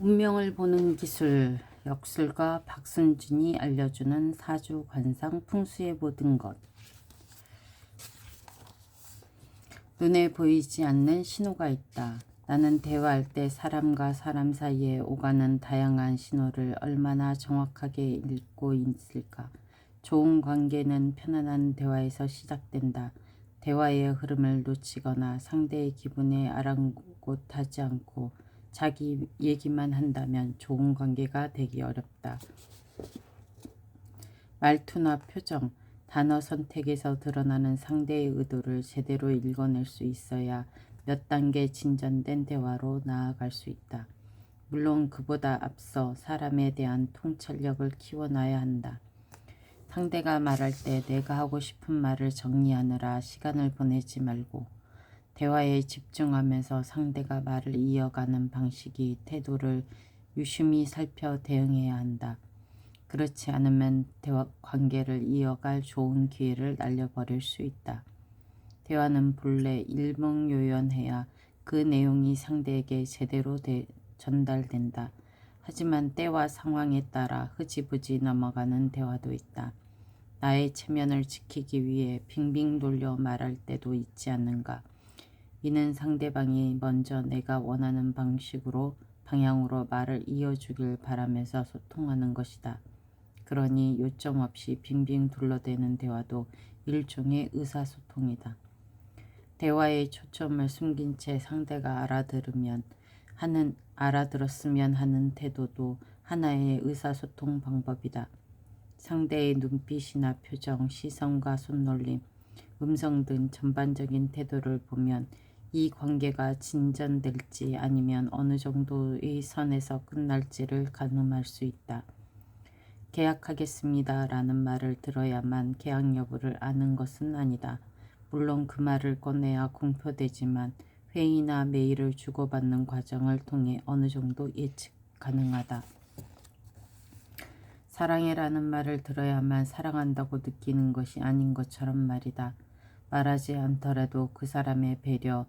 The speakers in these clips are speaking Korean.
운명을 보는 기술 역술가 박순준이 알려주는 사주 관상 풍수의 모든 것 눈에 보이지 않는 신호가 있다. 나는 대화할 때 사람과 사람 사이에 오가는 다양한 신호를 얼마나 정확하게 읽고 있을까. 좋은 관계는 편안한 대화에서 시작된다. 대화의 흐름을 놓치거나 상대의 기분에 아랑곳하지 않고 자기 얘기만 한다면 좋은 관계가 되기 어렵다. 말투나 표정, 단어 선택에서 드러나는 상대의 의도를 제대로 읽어낼 수 있어야 몇 단계 진전된 대화로 나아갈 수 있다. 물론 그보다 앞서 사람에 대한 통찰력을 키워놔야 한다. 상대가 말할 때 내가 하고 싶은 말을 정리하느라 시간을 보내지 말고 대화에 집중하면서 상대가 말을 이어가는 방식이 태도를 유심히 살펴 대응해야 한다. 그렇지 않으면 대화 관계를 이어갈 좋은 기회를 날려버릴 수 있다. 대화는 본래 일목요연해야 그 내용이 상대에게 제대로 대, 전달된다. 하지만 때와 상황에 따라 흐지부지 넘어가는 대화도 있다. 나의 체면을 지키기 위해 빙빙 돌려 말할 때도 있지 않는가. 이는 상대방이 먼저 내가 원하는 방식으로 방향으로 말을 이어주길 바라면서 소통하는 것이다. 그러니 요점 없이 빙빙 둘러대는 대화도 일종의 의사소통이다. 대화의 초점을 숨긴 채 상대가 알아들으면 하는 알아들었으면 하는 태도도 하나의 의사소통 방법이다. 상대의 눈빛이나 표정, 시선과 손놀림, 음성 등 전반적인 태도를 보면 이 관계가 진전될지 아니면 어느 정도의 선에서 끝날지를 가늠할 수 있다. 계약하겠습니다 라는 말을 들어야만 계약 여부를 아는 것은 아니다. 물론 그 말을 꺼내야 공표되지만 회의나 메일을 주고받는 과정을 통해 어느 정도 예측 가능하다. 사랑해라는 말을 들어야만 사랑한다고 느끼는 것이 아닌 것처럼 말이다. 말하지 않더라도 그 사람의 배려,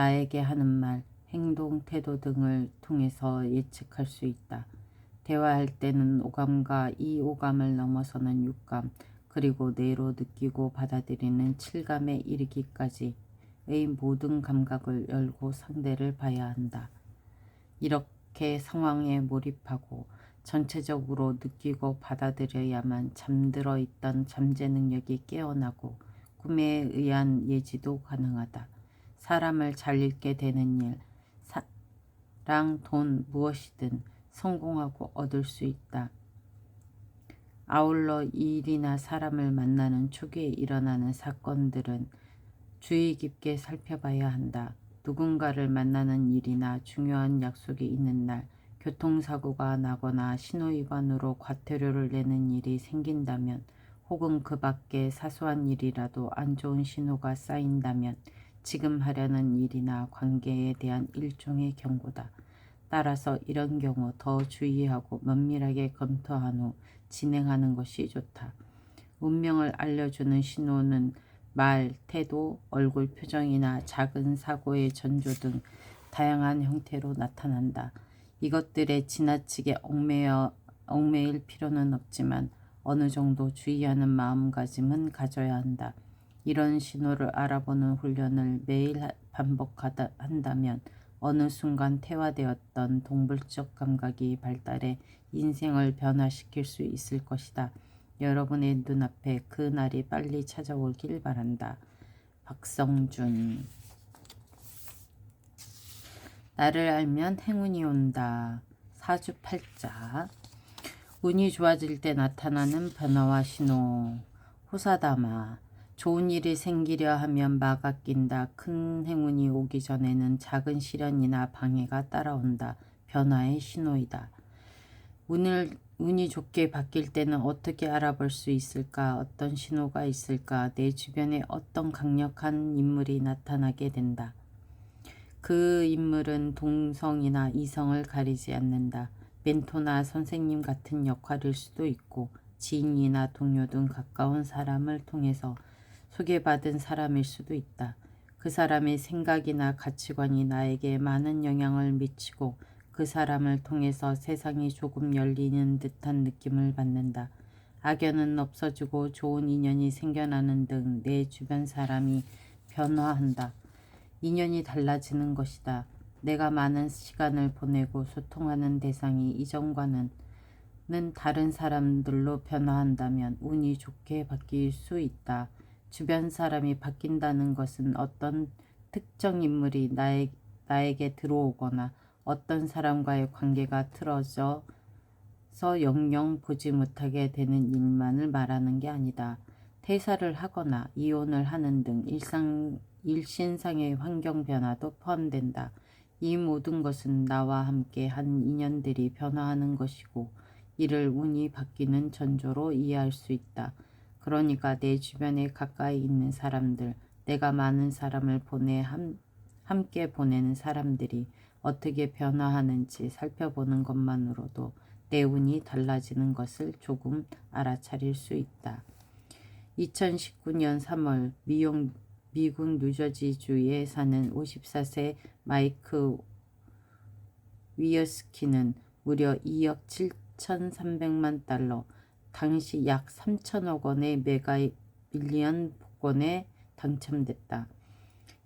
나에게 하는 말, 행동, 태도 등을 통해서 예측할 수 있다. 대화할 때는 오감과 이 오감을 넘어서는 육감, 그리고 뇌로 느끼고 받아들이는 칠감에 이르기까지의 모든 감각을 열고 상대를 봐야 한다. 이렇게 상황에 몰입하고 전체적으로 느끼고 받아들여야만 잠들어 있던 잠재 능력이 깨어나고 꿈에 의한 예지도 가능하다. 사람을 잘 읽게 되는 일, 사랑, 돈, 무엇이든 성공하고 얻을 수 있다. 아울러 일이나 사람을 만나는 초기에 일어나는 사건들은 주의 깊게 살펴봐야 한다. 누군가를 만나는 일이나 중요한 약속이 있는 날, 교통사고가 나거나 신호위반으로 과태료를 내는 일이 생긴다면 혹은 그 밖에 사소한 일이라도 안 좋은 신호가 쌓인다면 지금 하려는 일이나 관계에 대한 일종의 경고다. 따라서 이런 경우 더 주의하고 면밀하게 검토한 후 진행하는 것이 좋다. 운명을 알려주는 신호는 말, 태도, 얼굴 표정이나 작은 사고의 전조 등 다양한 형태로 나타난다. 이것들에 지나치게 얽매여, 얽매일 필요는 없지만 어느 정도 주의하는 마음가짐은 가져야 한다. 이런 신호를 알아보는 훈련을 매일 반복한다면 어느 순간 태화되었던 동물적 감각이 발달해 인생을 변화시킬 수 있을 것이다. 여러분의 눈앞에 그 날이 빨리 찾아오길 바란다. 박성준 나를 알면 행운이 온다. 사주팔자 운이 좋아질 때 나타나는 변화와 신호 호사다마 좋은 일이 생기려 하면 마가 낀다. 큰 행운이 오기 전에는 작은 시련이나 방해가 따라온다. 변화의 신호이다. 운을 운이 좋게 바뀔 때는 어떻게 알아볼 수 있을까? 어떤 신호가 있을까? 내 주변에 어떤 강력한 인물이 나타나게 된다. 그 인물은 동성이나 이성을 가리지 않는다. 멘토나 선생님 같은 역할일 수도 있고 지인이나 동료 등 가까운 사람을 통해서 소개받은 사람일 수도 있다. 그 사람의 생각이나 가치관이 나에게 많은 영향을 미치고 그 사람을 통해서 세상이 조금 열리는 듯한 느낌을 받는다. 악연은 없어지고 좋은 인연이 생겨나는 등 내 주변 사람이 변화한다. 인연이 달라지는 것이다. 내가 많은 시간을 보내고 소통하는 대상이 이전과는 는 다른 사람들로 변화한다면 운이 좋게 바뀔 수 있다. 주변 사람이 바뀐다는 것은 어떤 특정 인물이 나에, 나에게 들어오거나 어떤 사람과의 관계가 틀어져서 영영 보지 못하게 되는 일만을 말하는 게 아니다. 퇴사를 하거나 이혼을 하는 등 일상, 일신상의 환경 변화도 포함된다. 이 모든 것은 나와 함께 한 인연들이 변화하는 것이고 이를 운이 바뀌는 전조로 이해할 수 있다. 그러니까 내 주변에 가까이 있는 사람들, 내가 많은 사람을 보내 함, 함께 보내는 사람들이 어떻게 변화하는지 살펴보는 것만으로도 내 운이 달라지는 것을 조금 알아차릴 수 있다. 2019년 3월 미용, 미국 뉴저지주에 사는 54세 마이크 위어스키는 무려 2억 7 1,300만 달러, 당시 약 3천억 원의 메가 밀리언 복권에 당첨됐다.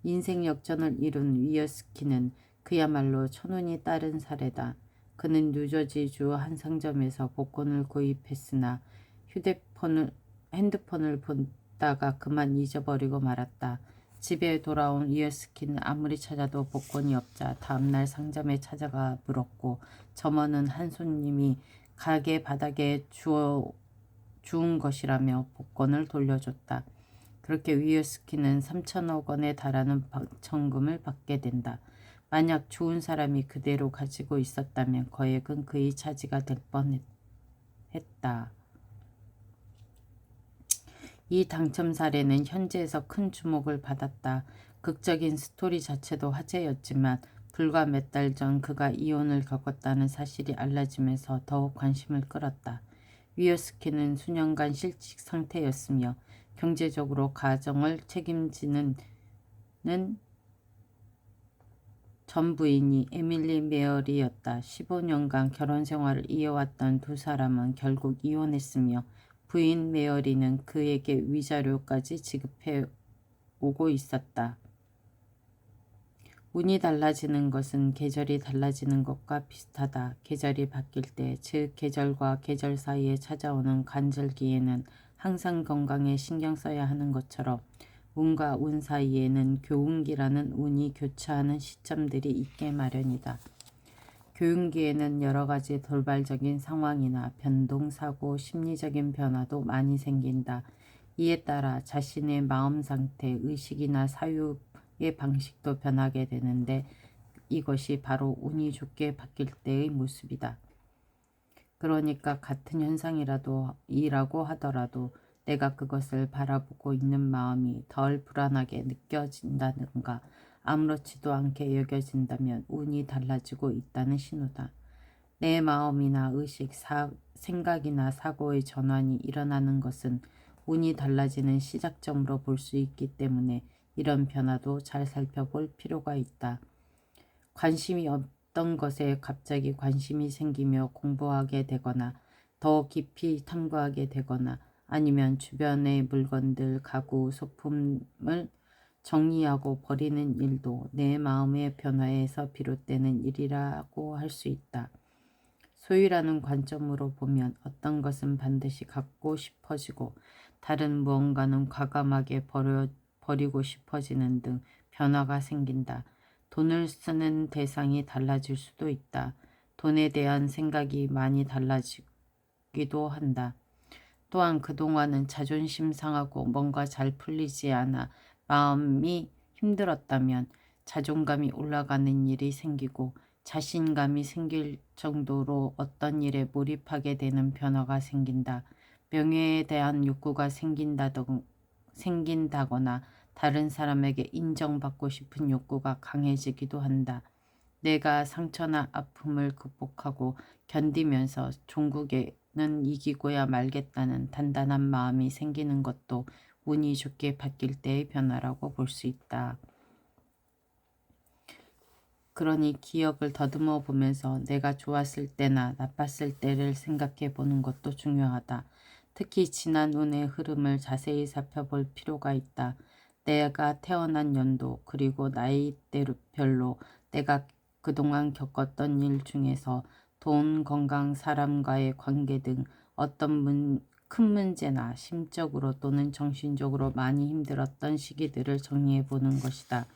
인생 역전을 이룬 위어스키는 그야말로 천운이 따른 사례다. 그는 뉴저지주 한 상점에서 복권을 구입했으나 휴대폰을 핸드폰을 보다가 그만 잊어버리고 말았다. 집에 돌아온 위어스키는 아무리 찾아도 복권이 없자 다음날 상점에 찾아가 물었고 점원은 한 손님이 가게 바닥에 주어, 주운 것이라며 복권을 돌려줬다. 그렇게 위어스키는 3천억 원에 달하는 청금을 받게 된다. 만약 좋은 사람이 그대로 가지고 있었다면 거액은 그의 차지가 될 뻔했다. 이 당첨 사례는 현지에서 큰 주목을 받았다. 극적인 스토리 자체도 화제였지만 불과 몇 달 전 그가 이혼을 겪었다는 사실이 알려지면서 더욱 관심을 끌었다. 위어스키는 수년간 실직 상태였으며 경제적으로 가정을 책임지는 전 부인이 에밀리 메어리였다. 15년간 결혼 생활을 이어왔던 두 사람은 결국 이혼했으며 부인 메어리는 그에게 위자료까지 지급해 오고 있었다. 운이 달라지는 것은 계절이 달라지는 것과 비슷하다. 계절이 바뀔 때, 즉 계절과 계절 사이에 찾아오는 간절기에는 항상 건강에 신경 써야 하는 것처럼 운과 운 사이에는 교운기라는 운이 교차하는 시점들이 있게 마련이다. 교운기에는 여러 가지 돌발적인 상황이나 변동, 사고, 심리적인 변화도 많이 생긴다. 이에 따라 자신의 마음 상태, 의식이나 사유, 의 방식도 변하게 되는데 이것이 바로 운이 좋게 바뀔 때의 모습이다. 그러니까 같은 현상이라도 이라고 하더라도 내가 그것을 바라보고 있는 마음이 덜 불안하게 느껴진다든가 아무렇지도 않게 여겨진다면 운이 달라지고 있다는 신호다. 내 마음이나 의식, 사, 생각이나 사고의 전환이 일어나는 것은 운이 달라지는 시작점으로 볼 수 있기 때문에 이런 변화도 잘 살펴볼 필요가 있다. 관심이 없던 것에 갑자기 관심이 생기며 공부하게 되거나 더 깊이 탐구하게 되거나 아니면 주변의 물건들, 가구, 소품을 정리하고 버리는 일도 내 마음의 변화에서 비롯되는 일이라고 할 수 있다. 소유라는 관점으로 보면 어떤 것은 반드시 갖고 싶어지고 다른 무언가는 과감하게 버려 버리고 싶어지는 등 변화가 생긴다. 돈을 쓰는 대상이 달라질 수도 있다. 돈에 대한 생각이 많이 달라지기도 한다. 또한 그동안은 자존심 상하고 뭔가 잘 풀리지 않아 마음이 힘들었다면 자존감이 올라가는 일이 생기고 자신감이 생길 정도로 어떤 일에 몰입하게 되는 변화가 생긴다. 명예에 대한 욕구가 생긴다거나 다른 사람에게 인정받고 싶은 욕구가 강해지기도 한다. 내가 상처나 아픔을 극복하고 견디면서 종국에는 이기고야 말겠다는 단단한 마음이 생기는 것도 운이 좋게 바뀔 때의 변화라고 볼 수 있다. 그러니 기억을 더듬어 보면서 내가 좋았을 때나 나빴을 때를 생각해 보는 것도 중요하다. 특히 지난 운의 흐름을 자세히 살펴볼 필요가 있다. 내가 태어난 연도 그리고 나이대별로 내가 그동안 겪었던 일 중에서 돈, 건강, 사람과의 관계 등 어떤 문, 큰 문제나 심적으로 또는 정신적으로 많이 힘들었던 시기들을 정리해 보는 것이다.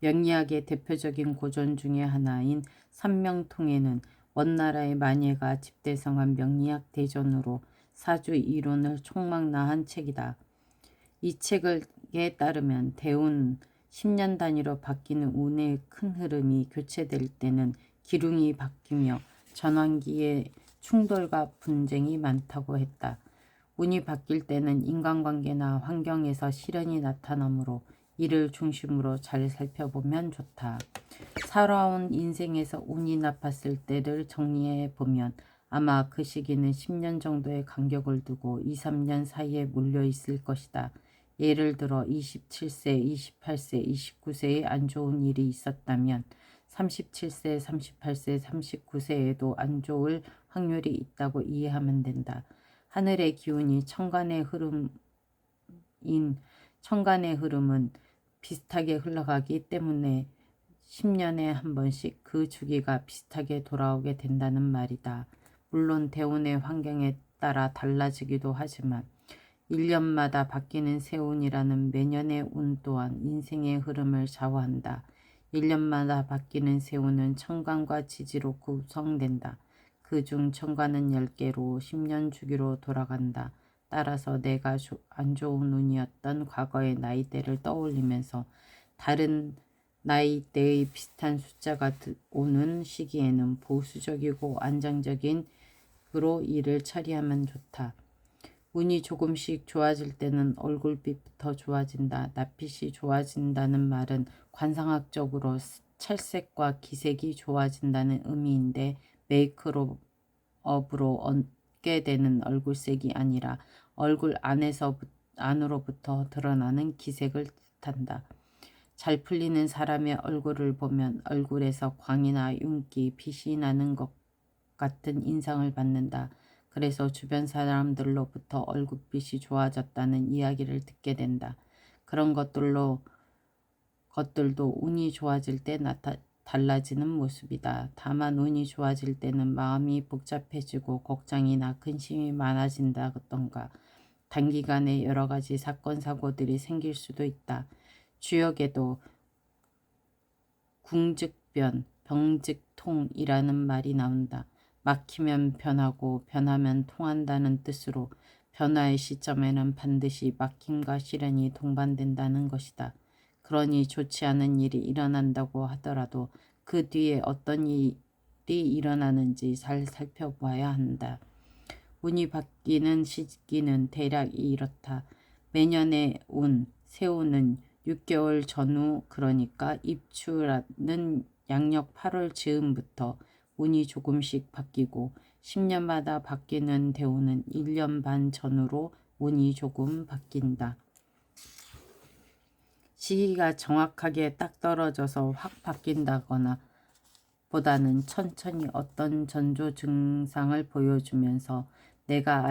명리학의 대표적인 고전 중의 하나인 삼명통에는 원나라의 만예가 집대성한 명리학 대전으로 사주 이론을 총망라한 책이다. 이 책 에 따르면 대운 10년 단위로 바뀌는 운의 큰 흐름이 교체될 때는 기둥이 바뀌며 전환기에 충돌과 분쟁이 많다고 했다. 운이 바뀔 때는 인간관계나 환경에서 시련이 나타나므로 이를 중심으로 잘 살펴보면 좋다. 살아온 인생에서 운이 나빴을 때를 정리해 보면 아마 그 시기는 10년 정도의 간격을 두고 2, 3년 사이에 몰려 있을 것이다. 예를 들어 27세, 28세, 29세에 안 좋은 일이 있었다면 37세, 38세, 39세에도 안 좋을 확률이 있다고 이해하면 된다. 하늘의 기운이 천간의 흐름인 천간의 흐름은 비슷하게 흘러가기 때문에 10년에 한 번씩 그 주기가 비슷하게 돌아오게 된다는 말이다. 물론 대운의 환경에 따라 달라지기도 하지만 1년마다 바뀌는 세운이라는 매년의 운 또한 인생의 흐름을 좌우한다. 1년마다 바뀌는 세운은 천간과 지지로 구성된다. 그 중 천간은 10개로 10년 주기로 돌아간다. 따라서 내가 안 좋은 운이었던 과거의 나이대를 떠올리면서 다른 나이대의 비슷한 숫자가 오는 시기에는 보수적이고 안정적인 으로 일을 처리하면 좋다. 운이 조금씩 좋아질 때는 얼굴빛부터 좋아진다. 낯빛이 좋아진다는 말은 관상학적으로 찰색과 기색이 좋아진다는 의미인데 메이크업으로 얻게 되는 얼굴색이 아니라 얼굴 안에서 안으로부터 드러나는 기색을 뜻한다. 잘 풀리는 사람의 얼굴을 보면 얼굴에서 광이나 윤기, 빛이 나는 것 같은 인상을 받는다. 그래서 주변 사람들로부터 얼굴빛이 좋아졌다는 이야기를 듣게 된다. 그런 것들로 것들도 운이 좋아질 때 나타 달라지는 모습이다. 다만 운이 좋아질 때는 마음이 복잡해지고 걱정이나 근심이 많아진다던가 단기간에 여러 가지 사건 사고들이 생길 수도 있다. 주역에도 궁즉변, 병즉통이라는 말이 나온다. 막히면 변하고 변하면 통한다는 뜻으로 변화의 시점에는 반드시 막힘과 시련이 동반된다는 것이다. 그러니 좋지 않은 일이 일어난다고 하더라도 그 뒤에 어떤 일이 일어나는지 잘 살펴봐야 한다. 운이 바뀌는 시기는 대략 이렇다. 매년의 운, 새우는 6개월 전후 그러니까 입추라는 양력 8월 즈음부터 운이 조금씩 바뀌고 10년마다 바뀌는 대우는 1년 반 전후로 운이 조금 바뀐다. 시기가 정확하게 딱 떨어져서 확 바뀐다거나 보다는 천천히 어떤 전조 증상을 보여주면서 내가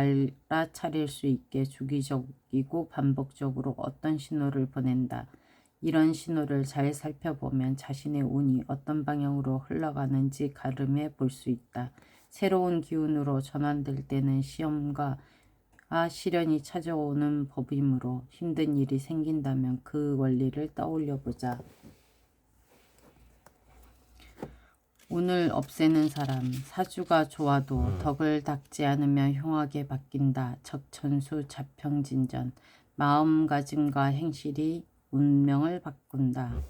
알아차릴 수 있게 주기적이고 반복적으로 어떤 신호를 보낸다. 이런 신호를 잘 살펴보면 자신의 운이 어떤 방향으로 흘러가는지 가름해 볼 수 있다. 새로운 기운으로 전환될 때는 시험과 아, 시련이 찾아오는 법이므로 힘든 일이 생긴다면 그 원리를 떠올려 보자. 운을 없애는 사람, 사주가 좋아도 덕을 닦지 않으면 흉하게 바뀐다. 적천수 자평진전, 마음가짐과 행실이 운명을 바꾼다.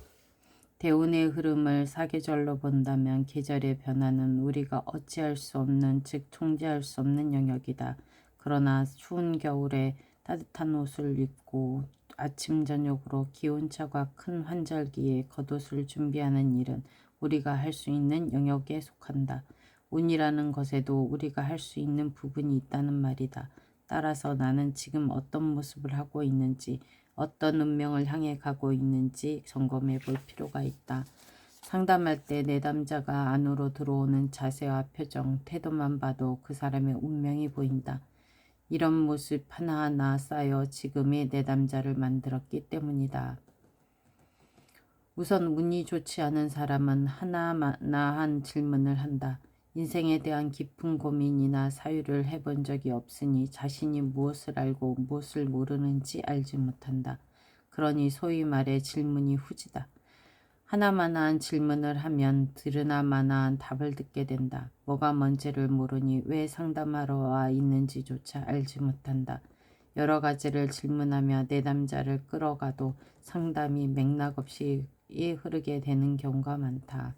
대운의 흐름을 사계절로 본다면 계절의 변화는 우리가 어찌할 수 없는 즉 통제할 수 없는 영역이다. 그러나 추운 겨울에 따뜻한 옷을 입고 아침 저녁으로 기온차가 큰 환절기에 겉옷을 준비하는 일은 우리가 할 수 있는 영역에 속한다. 운이라는 것에도 우리가 할 수 있는 부분이 있다는 말이다. 따라서 나는 지금 어떤 모습을 하고 있는지 어떤 운명을 향해 가고 있는지 점검해 볼 필요가 있다. 상담할 때 내담자가 안으로 들어오는 자세와 표정, 태도만 봐도 그 사람의 운명이 보인다. 이런 모습 하나하나 쌓여 지금의 내담자를 만들었기 때문이다. 우선 운이 좋지 않은 사람은 하나하나한 질문을 한다. 인생에 대한 깊은 고민이나 사유를 해본 적이 없으니 자신이 무엇을 알고 무엇을 모르는지 알지 못한다. 그러니 소위 말해 질문이 후지다. 하나만한 질문을 하면 들으나마나한 답을 듣게 된다. 뭐가 뭔지를 모르니 왜 상담하러 와 있는지조차 알지 못한다. 여러 가지를 질문하며 내담자를 끌어가도 상담이 맥락 없이 흐르게 되는 경우가 많다.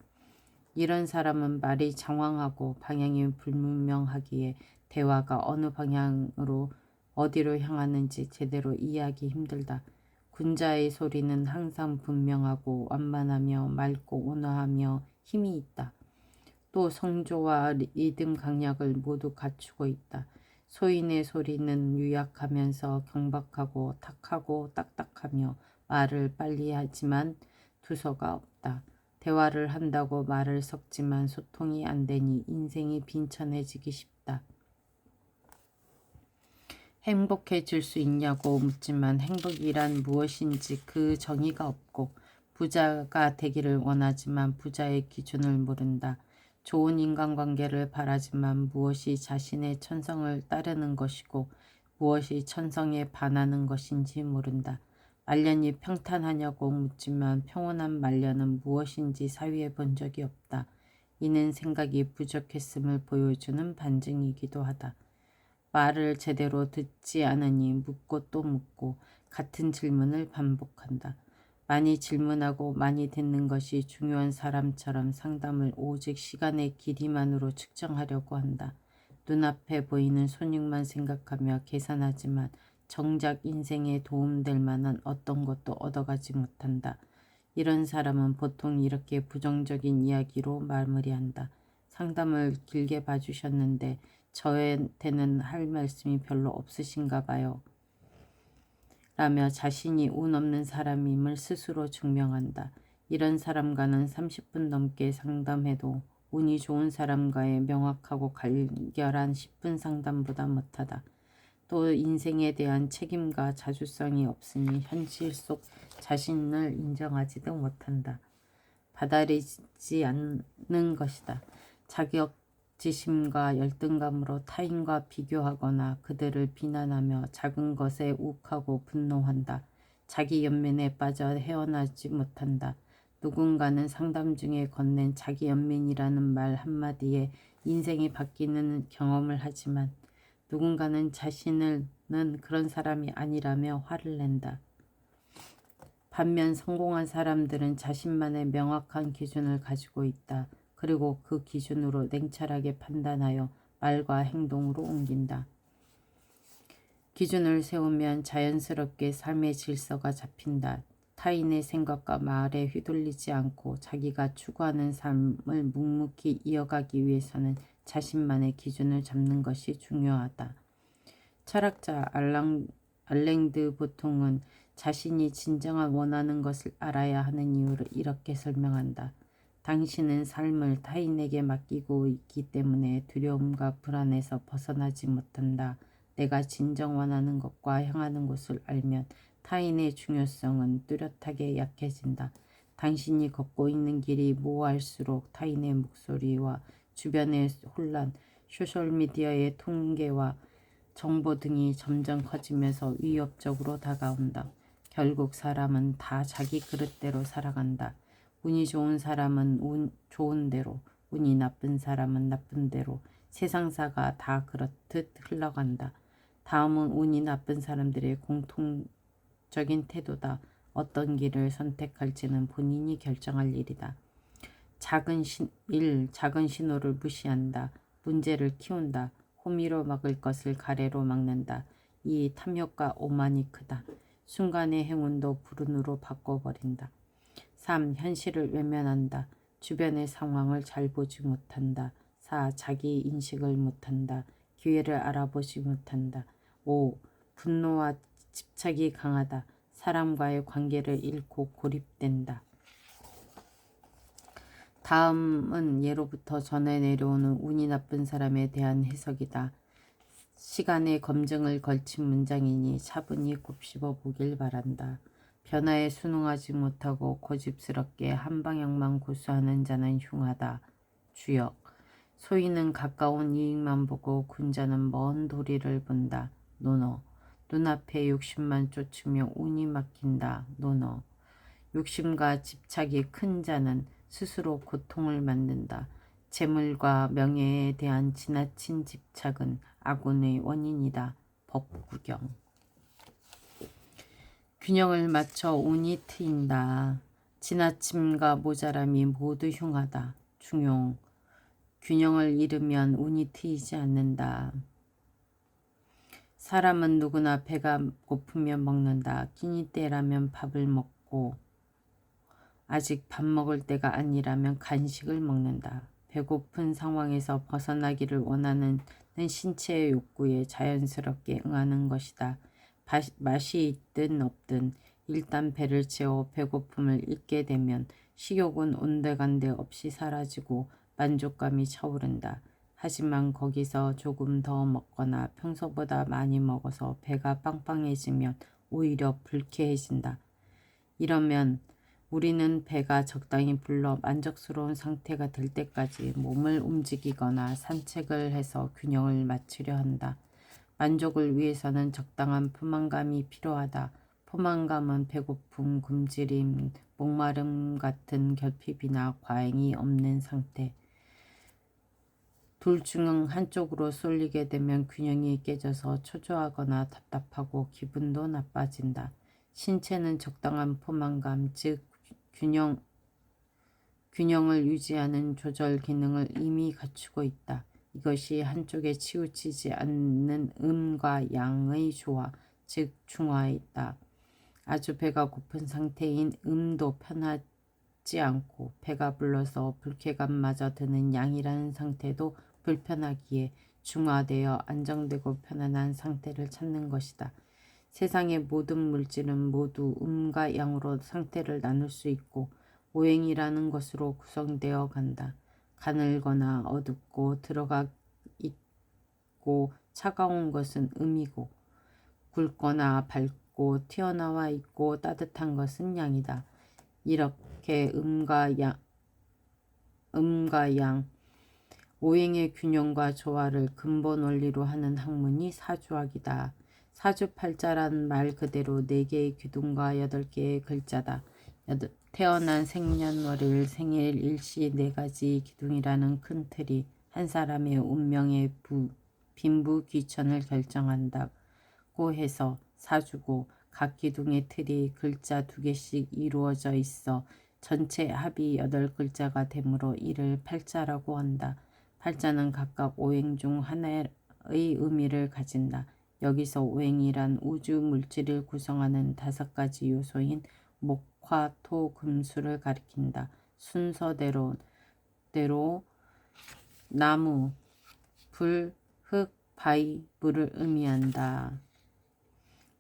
이런 사람은 말이 장황하고 방향이 불분명하기에 대화가 어느 방향으로 어디로 향하는지 제대로 이해하기 힘들다. 군자의 소리는 항상 분명하고 완만하며 맑고 온화하며 힘이 있다. 또 성조와 리듬 강약을 모두 갖추고 있다. 소인의 소리는 유약하면서 경박하고 탁하고 딱딱하며 말을 빨리 하지만 두서가 없다. 대화를 한다고 말을 섞지만 소통이 안 되니 인생이 빈천해지기 쉽다. 행복해질 수 있냐고 묻지만 행복이란 무엇인지 그 정의가 없고 부자가 되기를 원하지만 부자의 기준을 모른다. 좋은 인간관계를 바라지만 무엇이 자신의 천성을 따르는 것이고 무엇이 천성에 반하는 것인지 모른다. 말년이 평탄하냐고 묻지만 평온한 말년은 무엇인지 사위해 본 적이 없다. 이는 생각이 부족했음을 보여주는 반증이기도 하다. 말을 제대로 듣지 않으니 묻고 또 묻고 같은 질문을 반복한다. 많이 질문하고 많이 듣는 것이 중요한 사람처럼 상담을 오직 시간의 길이만으로 측정하려고 한다. 눈앞에 보이는 손익만 생각하며 계산하지만 정작 인생에 도움될 만한 어떤 것도 얻어가지 못한다. 이런 사람은 보통 이렇게 부정적인 이야기로 마무리한다. 상담을 길게 봐주셨는데 저한테는 할 말씀이 별로 없으신가 봐요. 라며 자신이 운 없는 사람임을 스스로 증명한다. 이런 사람과는 30분 넘게 상담해도 운이 좋은 사람과의 명확하고 간결한 10분 상담보다 못하다. 또 인생에 대한 책임과 자주성이 없으니 현실 속 자신을 인정하지도 못한다. 받아들이지 않는 것이다. 자격지심과 열등감으로 타인과 비교하거나 그들을 비난하며 작은 것에 욱하고 분노한다. 자기 연민에 빠져 헤어나지 못한다. 누군가는 상담 중에 건넨 자기 연민이라는 말 한마디에 인생이 바뀌는 경험을 하지만 누군가는 자신은 그런 사람이 아니라며 화를 낸다. 반면 성공한 사람들은 자신만의 명확한 기준을 가지고 있다. 그리고 그 기준으로 냉철하게 판단하여 말과 행동으로 옮긴다. 기준을 세우면 자연스럽게 삶의 질서가 잡힌다. 타인의 생각과 말에 휘둘리지 않고 자기가 추구하는 삶을 묵묵히 이어가기 위해서는 자신만의 기준을 잡는 것이 중요하다. 철학자 알랑, 알랭드 보통은 자신이 진정한 원하는 것을 알아야 하는 이유를 이렇게 설명한다. 당신은 삶을 타인에게 맡기고 있기 때문에 두려움과 불안에서 벗어나지 못한다. 내가 진정 원하는 것과 향하는 곳을 알면 타인의 중요성은 뚜렷하게 약해진다. 당신이 걷고 있는 길이 모호할수록 타인의 목소리와 주변의 혼란, 소셜미디어의 통계와 정보 등이 점점 커지면서 위협적으로 다가온다. 결국 사람은 다 자기 그릇대로 살아간다. 운이 좋은 사람은 운 좋은 대로, 운이 나쁜 사람은 나쁜 대로 세상사가 다 그렇듯 흘러간다. 다음은 운이 나쁜 사람들의 공통적인 태도다. 어떤 길을 선택할지는 본인이 결정할 일이다. 작은 신, 일, 작은 신호를 무시한다. 문제를 키운다. 호미로 막을 것을 가래로 막는다. 이 탐욕과 오만이 크다. 순간의 행운도 불운으로 바꿔버린다. 3. 현실을 외면한다. 주변의 상황을 잘 보지 못한다. 4. 자기 인식을 못한다. 기회를 알아보지 못한다. 5. 분노와 집착이 강하다. 사람과의 관계를 잃고 고립된다. 다음은 예로부터 전해 내려오는 운이 나쁜 사람에 대한 해석이다. 시간의 검증을 걸친 문장이니 차분히 곱씹어 보길 바란다. 변화에 순응하지 못하고 고집스럽게 한 방향만 고수하는 자는 흉하다. 주역. 소인은 가까운 이익만 보고 군자는 먼 도리를 본다. 논어. 눈앞에 욕심만 쫓으며 운이 막힌다. 논어. 욕심과 집착이 큰 자는 스스로 고통을 만든다. 재물과 명예에 대한 지나친 집착은 악운의 원인이다. 법구경. 균형을 맞춰 운이 트인다. 지나침과 모자람이 모두 흉하다. 중용. 균형을 잃으면 운이 트이지 않는다. 사람은 누구나 배가 고프면 먹는다. 끼니 때라면 밥을 먹고 아직 밥 먹을 때가 아니라면 간식을 먹는다. 배고픈 상황에서 벗어나기를 원하는 신체의 욕구에 자연스럽게 응하는 것이다. 바, 맛이 있든 없든 일단 배를 채워 배고픔을 잊게 되면 식욕은 온데간데 없이 사라지고 만족감이 차오른다. 하지만 거기서 조금 더 먹거나 평소보다 많이 먹어서 배가 빵빵해지면 오히려 불쾌해진다. 이러면 우리는 배가 적당히 불러 만족스러운 상태가 될 때까지 몸을 움직이거나 산책을 해서 균형을 맞추려 한다. 만족을 위해서는 적당한 포만감이 필요하다. 포만감은 배고픔, 굶주림, 목마름 같은 결핍이나 과잉이 없는 상태. 둘 중 한쪽으로 쏠리게 되면 균형이 깨져서 초조하거나 답답하고 기분도 나빠진다. 신체는 적당한 포만감, 즉 균형, 균형을 유지하는 조절 기능을 이미 갖추고 있다. 이것이 한쪽에 치우치지 않는 음과 양의 조화, 즉 중화에 있다. 아주 배가 고픈 상태인 음도 편하지 않고 배가 불러서 불쾌감마저 드는 양이라는 상태도 불편하기에 중화되어 안정되고 편안한 상태를 찾는 것이다. 세상의 모든 물질은 모두 음과 양으로 상태를 나눌 수 있고 오행이라는 것으로 구성되어 간다. 가늘거나 어둡고 들어가 있고 차가운 것은 음이고 굵거나 밝고 튀어나와 있고 따뜻한 것은 양이다. 이렇게 음과 양, 음과 양, 오행의 균형과 조화를 근본 원리로 하는 학문이 사주학이다. 사주팔자란 말 그대로 네 개의 기둥과 여덟 개의 글자다. 여덟, 태어난 생년월일, 생일, 일시 네 가지 기둥이라는 큰 틀이 한 사람의 운명의 부, 빈부 귀천을 결정한다고 해서 사주고 각 기둥의 틀이 글자 두 개씩 이루어져 있어 전체 합이 여덟 글자가 되므로 이를 팔자라고 한다. 팔자는 각각 오행 중 하나의 의미를 가진다. 여기서 오행이란 우주 물질을 구성하는 다섯 가지 요소인 목, 화, 토, 금수를 가리킨다. 순서대로 대로 나무, 불, 흙, 바위, 물을 의미한다.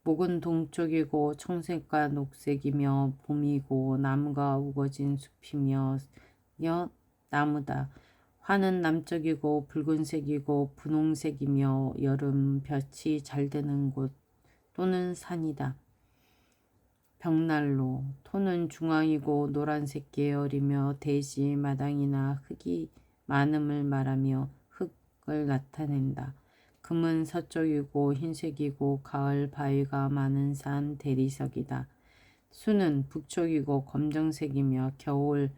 목은 동쪽이고 청색과 녹색이며 봄이고 나무가 우거진 숲이며 여 나무다. 화는 남쪽이고 붉은색이고 분홍색이며 여름 볕이 잘 드는 곳 또는 산이다. 벽난로 토는 중앙이고 노란색 계열이며 대지 마당이나 흙이 많음을 말하며 흙을 나타낸다. 금은 서쪽이고 흰색이고 가을 바위가 많은 산 대리석이다. 수는 북쪽이고 검정색이며 겨울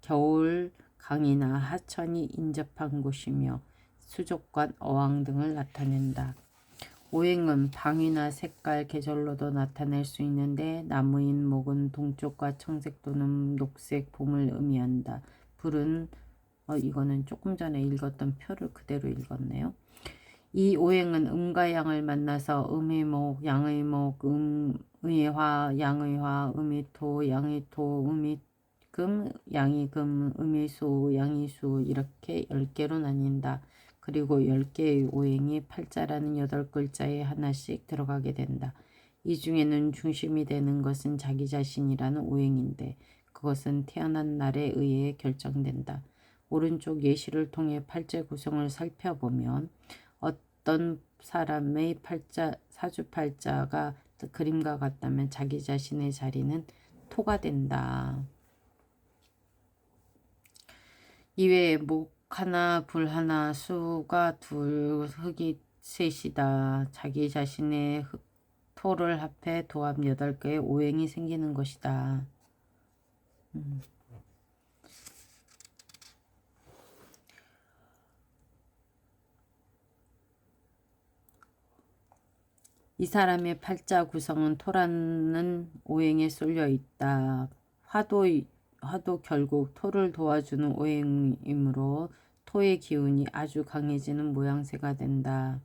겨울 강이나 하천이 인접한 곳이며 수족관, 어항 등을 나타낸다. 오행은 방위나 색깔, 계절로도 나타낼 수 있는데 나무인 목은 동쪽과 청색 또는 녹색 봄을 의미한다. 불은 어, 이거는 조금 전에 읽었던 표를 그대로 읽었네요. 이 오행은 음과 양을 만나서 음의 목, 양의 목, 음의 화, 양의 화, 음의 토, 양의 토, 음의 금, 양이 금, 음이 수, 양이 수 이렇게 10개로 나뉜다. 그리고 10개의 오행이 팔자라는 8글자에 하나씩 들어가게 된다. 이 중에는 중심이 되는 것은 자기 자신이라는 오행인데 그것은 태어난 날에 의해 결정된다. 오른쪽 예시를 통해 팔자 구성을 살펴보면 어떤 사람의 팔자 사주팔자가 그림과 같다면 자기 자신의 자리는 토가 된다. 이외에 목 하나, 불 하나, 수가 둘, 흙이 셋이다. 자기 자신의 흙, 토를 합해 도합 여덟 개의 오행이 생기는 것이다. 음. 이 사람의 팔자 구성은 토라는 오행에 쏠려 있다. 화도 화도 결국 토를 도와주는 오행이므로 토의 기운이 아주 강해지는 모양새가 된다.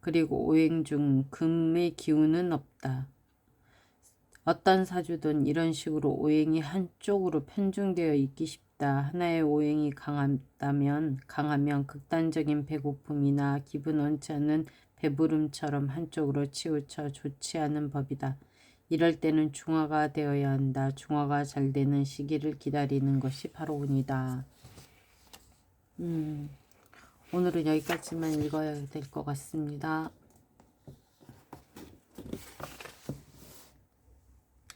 그리고 오행 중 금의 기운은 없다. 어떤 사주든 이런 식으로 오행이 한쪽으로 편중되어 있기 쉽다. 하나의 오행이 강하다면 강하면 극단적인 배고픔이나 기분 원치 않는 배부름처럼 한쪽으로 치우쳐 좋지 않은 법이다. 이럴 때는 중화가 되어야 한다. 중화가 잘 되는 시기를 기다리는 것이 바로 운이다. 음, 오늘은 여기까지만 읽어야 될 것 같습니다.